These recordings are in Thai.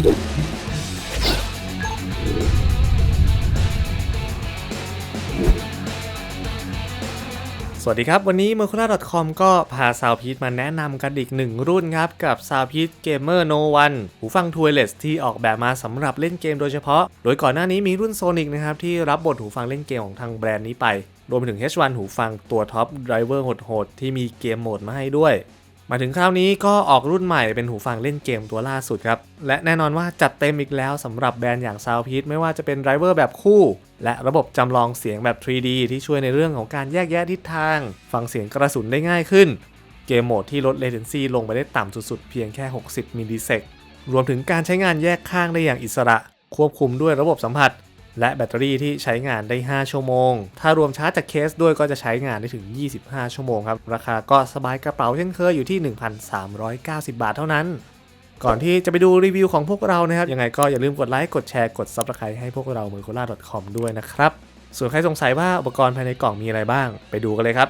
สวัสดีครับ วันนี้ m e r c u r a c o m ก็พาซาวพีทมาแนะนำกันอีกหนึ่งรุ่นครับ กับซาวพีทเกมเมอร์โนวันหูฟังทัวเล็ e ที่ออกแบบมาสำหรับเล่นเกมโดยเฉพาะ โดยก่อนหน้านี้มีรุ่น Sonic นะครับ ที่รับบทหูฟังเล่นเกมของทางแบรนด์นี้ไป รวมถึง H1 หูฟังตัวท็อปไดรเวอร์โหดๆที่มีเกมโหมดมาให้ด้วย มาถึงคราวนี้ก็ออกรุ่นใหม่เป็นหูฟังเล่นเกมตัวล่าสุดครับ และแน่นอนว่าจัดเต็มอีกแล้วสำหรับแบรนด์อย่าง Soundpeace ไม่ว่าจะเป็นไดรเวอร์แบบคู่ และระบบจำลองเสียงแบบ 3D ที่ช่วยในเรื่องของการแยกแยะทิศทาง ฟังเสียงกระสุนได้ง่ายขึ้น เกมโหมดที่ลด latency ลงไปได้ต่ำสุดๆ เพียงแค่ 60มิลลิเซกรวมถึงการใช้งานแยกข้างได้อย่างอิสระ ควบคุมด้วยระบบสัมผัส และแบตเตอรี่ที่ใช้งานได้ 5 ชั่วโมง ถ้ารวมชาร์จจากเคสด้วยก็จะใช้งานได้ถึง 25 ชั่วโมงครับ ราคาก็สบายกระเป๋าเช่นเคยอยู่ที่ 1,390 บาทเท่านั้น ก่อนที่จะไปดูรีวิวของพวกเรานะครับ ยังไงก็อย่าลืมกดไลค์กดแชร์กด Subscribe ให้พวกเรามือโคล่า c o m ด้วยนะครับ ส่วนใครสงสัยว่าอุปกรณ์ภายในกล่องมีอะไรบ้าง ไปดูกันเลยครับ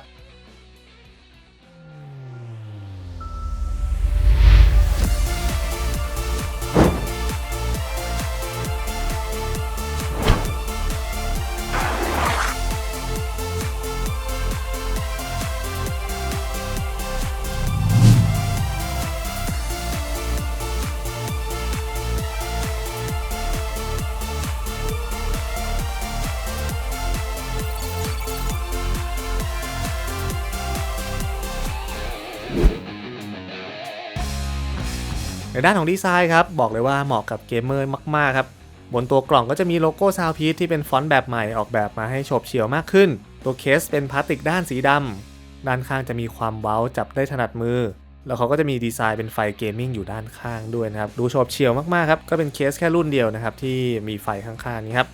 ด้านของดีไซน์ครับ บอกเลยว่าเหมาะกับเกมเมอร์มากๆครับ บนตัวกล่องก็จะมีโลโก้ Soundpeace ที่เป็นฟอนต์แบบใหม่ออกแบบมาให้โฉบเฉี่ยวมากขึ้น ตัวเคสเป็นพลาสติกด้านสีดำด้านข้างจะมีความเว้าจับได้ถนัดมือ แล้วเขาก็จะมีดีไซน์เป็นไฟเกมมิ่งอยู่ด้านข้างด้วยนะครับ ดูโฉบเฉี่ยวมากๆครับก็เป็นเคสแค่รุ่นเดียวนะครับที่มีไฟข้างๆนี้ครับ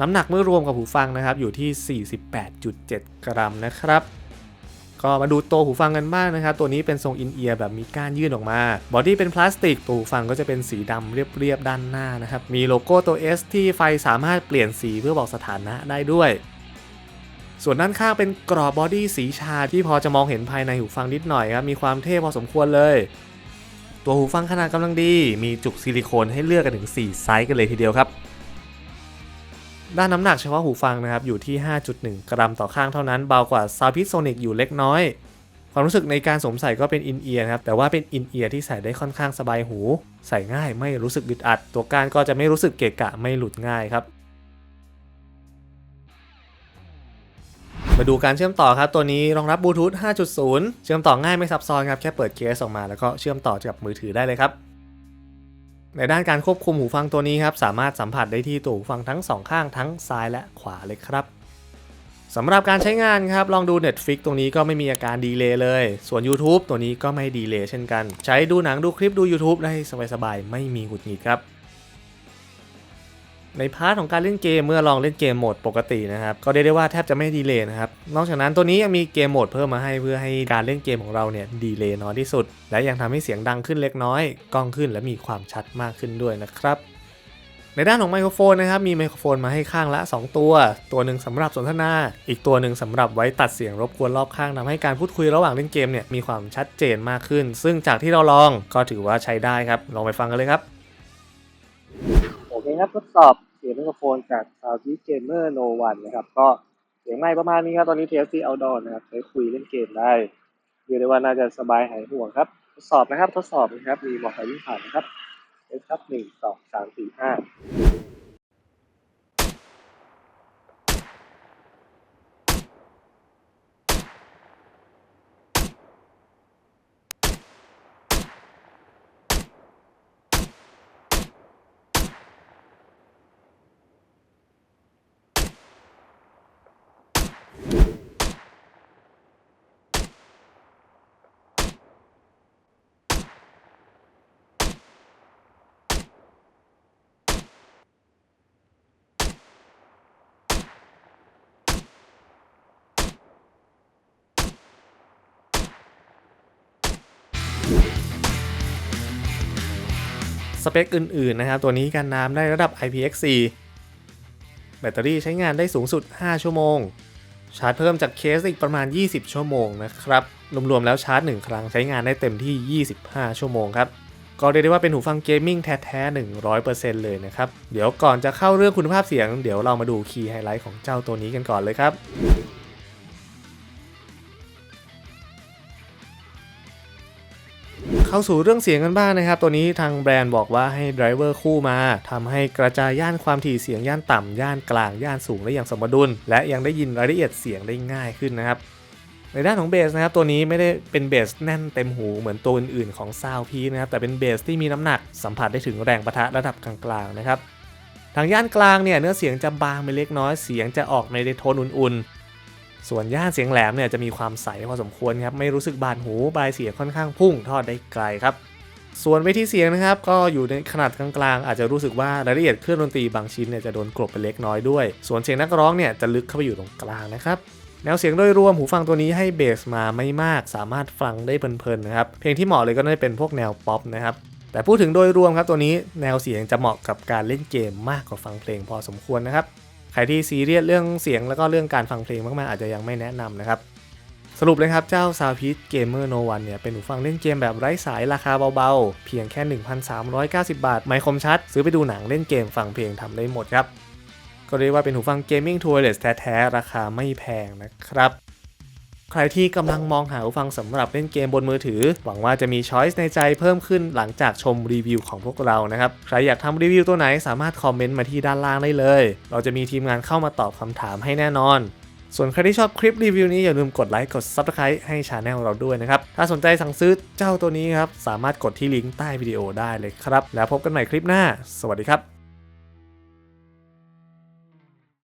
น้ำหนักเมื่อรวมกับหูฟังนะครับอยู่ที่ 48.7 กรัมนะครับ ก็มาดูตัวหูฟังกันบ้างนะครับ ตัวนี้เป็นทรงอินเอียร์แบบมีก้านยื่นออกมา บอดี้เป็นพลาสติก ตัวหูฟังก็จะเป็นสีดำเรียบๆด้านหน้านะครับ มีโลโก้ตัว S ที่ไฟสามารถเปลี่ยนสีเพื่อบอกสถานะได้ด้วย ส่วนด้านข้างเป็นกรอบบอดี้สีชาที่พอจะมองเห็นภายในหูฟังนิดหน่อยครับ มีความเท่พอสมควรเลย ตัวหูฟังขนาดกำลังดี มีจุกซิลิโคนให้เลือกกันถึง 4 ไซส์กันเลยทีเดียวครับ ด้านน้ำหนักเฉพาะหูฟังนะครับอยู่ที่ 5.1 กรัมต่อข้างเท่านั้นเบากว่า s o u n d p i e c Sonic อยู่เล็กน้อย ความรู้สึกในการสวมใส่ก็เป็นอินเอียร์ครับแต่ว่าเป็นอินเอียร์ที่ใส่ได้ค่อนข้างสบายหู ใส่ง่ายไม่รู้สึกอึดอัด ตัวกานก็จะไม่รู้สึกเกะกะไม่หลุดง่ายครับมาดูการเชื่อมต่อครับตัวนี้รองรับบลูทูธ5.0 เชื่อมต่อง่ายไม่ซับซ้อนครับแค่เปิดเคสออกมาแล้วก็เชื่อมต่อกับมือถือได้เลยครับ ในด้านการควบคุมหูฟังตัวนี้ครับสามารถสัมผัสได้ที่ตัวหูฟังทั้งสองข้างทั้งซ้ายและขวาเลยครับสำหรับการใช้งานครับลองดู Netflix ตรงนี้ก็ไม่มีอาการดีเลย์เลย ส่วน YouTube ตัวนี้ก็ไม่ดีเลย์เช่นกัน ใช้ดูหนังดูคลิปดู YouTube ได้สบายๆไม่มีหงุดหงิดครับ ในพาร์ทของการเล่นเกมเมื่อลองเล่นเกมโหมดปกตินะครับก็เรียกได้ว่าแทบจะไม่ดีเลย์นะครับนอกจากนั้นตัวนี้ยังมีเกมโหมดเพิ่มมาให้เพื่อให้การเล่นเกมของเราเนี่ยดีเลย์น้อยที่สุด และยังทำให้เสียงดังขึ้นเล็กน้อยกล้องขึ้นและมีความชัดมากขึ้นด้วยนะครับในด้านของไมโครโฟนนะครับมีไมโครโฟนมาให้ข้างละ 2 ตัว ตัวหนึ่งสำหรับสนทนา อีกตัวหนึ่งสำหรับไว้ตัดเสียงรบกวนรอบข้างทำให้การพูดคุยระหว่างเล่นเกมเนี่ยมีความชัดเจนมากขึ้น ซึ่งจากที่เราลองก็ถือว่าใช้ได้ครับลองไปฟังกันเลยครับ ครับทดสอบเสียงไมโครโฟนจาก s o u n d p e a c Gamer No One นะครับ ก็เสียงไม่ประมาณนี้ครับ ตอนนี้ TFC Outdoor นะครับใช้คุยเล่นเกมได้เรียกได้ว่าน่าจะสบายหายห่วงครับ ทดสอบนะครับ ทดสอบนะครับ มีมอกไปวิ่งผ่านนะครับเอสครับหนึ่งสองสามสี่ห้า เปคอื่นๆนะครับตัวนี้กันน้ำได้ระดับ IPX4 แบตเตอรี่ใช้งานได้สูงสุด 5 ชั่วโมง ชาร์จเพิ่มจากเคสอีกประมาณ 20 ชั่วโมงนะครับ รวมๆแล้วชาร์จ 1 ครั้งใช้งานได้เต็มที่ 25 ชั่วโมงครับ ก็เรียกได้ว่าเป็นหูฟังเกมมิ่งแท้ๆ 100%เลยนะครับ เดี๋ยวก่อนจะเข้าเรื่องคุณภาพเสียง เดี๋ยวเรามาดูคีย์ไฮไลท์ของเจ้าตัวนี้กันก่อนเลยครับ เข้าสู่เรื่องเสียงกันบ้างนะครับ ตัวนี้ทางแบรนด์บอกว่าให้ไดรเวอร์คู่มาทำให้กระจายย่านความถี่เสียงย่านต่ำย่านกลาง ย่านสูงได้อย่างสมดุล และยังได้ยินรายละเอียดเสียงได้ง่ายขึ้นนะครับในด้านของเบสนะครับตัวนี้ไม่ได้เป็นเบสแน่นเต็มหูเหมือนตัวอื่นๆของซาวพีนะครับแต่เป็นเบสที่มีน้ำหนักสัมผัสได้ถึงแรงประทะระดับกลางๆนะครับทางย่านกลางเนี่ยเนื้อเสียงจะบางไปเล็กน้อยเสียงจะออกในโทนอุ่น ส่วนย่านเสียงแหลมเนี่ยจะมีความใสพอสมควรครับไม่รู้สึกบาดหูปลายเสียงค่อนข้างพุ่งทอดได้ไกลครับส่วนเวทีเสียงนะครับก็อยู่ในขนาดกลางๆ อาจจะรู้สึกว่ารายละเอียดเครื่องดนตรีบางชิ้นเนี่ยจะโดนกลบไปเล็กน้อยด้วย ส่วนเสียงนักร้องเนี่ยจะลึกเข้าไปอยู่ตรงกลางนะครับแนวเสียงโดยรวมหูฟังตัวนี้ให้เบสมาไม่มากสามารถฟังได้เพลินๆนะครับเพลงที่เหมาะเลยก็น่าจะเป็นพวกแนวป๊อปนะครับแต่พูดถึงโดยรวมครับตัวนี้แนวเสียงจะเหมาะกับการเล่นเกมมากกว่าฟังเพลงพอสมควรนะครับ ใครที่ซีเรียสเรื่องเสียงแล้วก็เรื่องการฟังเพลงมากๆ อาจจะยังไม่แนะนำนะครับสรุปเลยครับ เจ้าซาวพีทเกมเมอร์โนวันเนี่ย เป็นหูฟังเล่นเกมแบบไร้สายราคาเบาๆ เพียงแค่ 1,390 บาท ไมค์คมชัด ซื้อไปดูหนังเล่นเกมฟังเพลงทำได้หมดครับ ก็เรียกว่าเป็นหูฟังเกมมิ่งทัวร์เลสแท้ๆ ราคาไม่แพงนะครับ ใครที่กำลังมองหาหูฟังสำหรับเล่นเกมบนมือถือ หวังว่าจะมีช้อยส์ในใจเพิ่มขึ้นหลังจากชมรีวิวของพวกเรานะครับ ใครอยากทำรีวิวตัวไหนสามารถคอมเมนต์มาที่ด้านล่างได้เลย เราจะมีทีมงานเข้ามาตอบคำถามให้แน่นอน ส่วนใครที่ชอบคลิปรีวิวนี้อย่าลืมกดไลค์กด Subscribe ให้ช anel เราด้วยนะครับ ถ้าสนใจสั่งซื้อเจ้าตัวนี้ครับสามารถกดที่ลิงก์ใต้วิดีโอได้เลยครับ แล้วพบกันใหม่คลิปหน้า สวัสดีครับ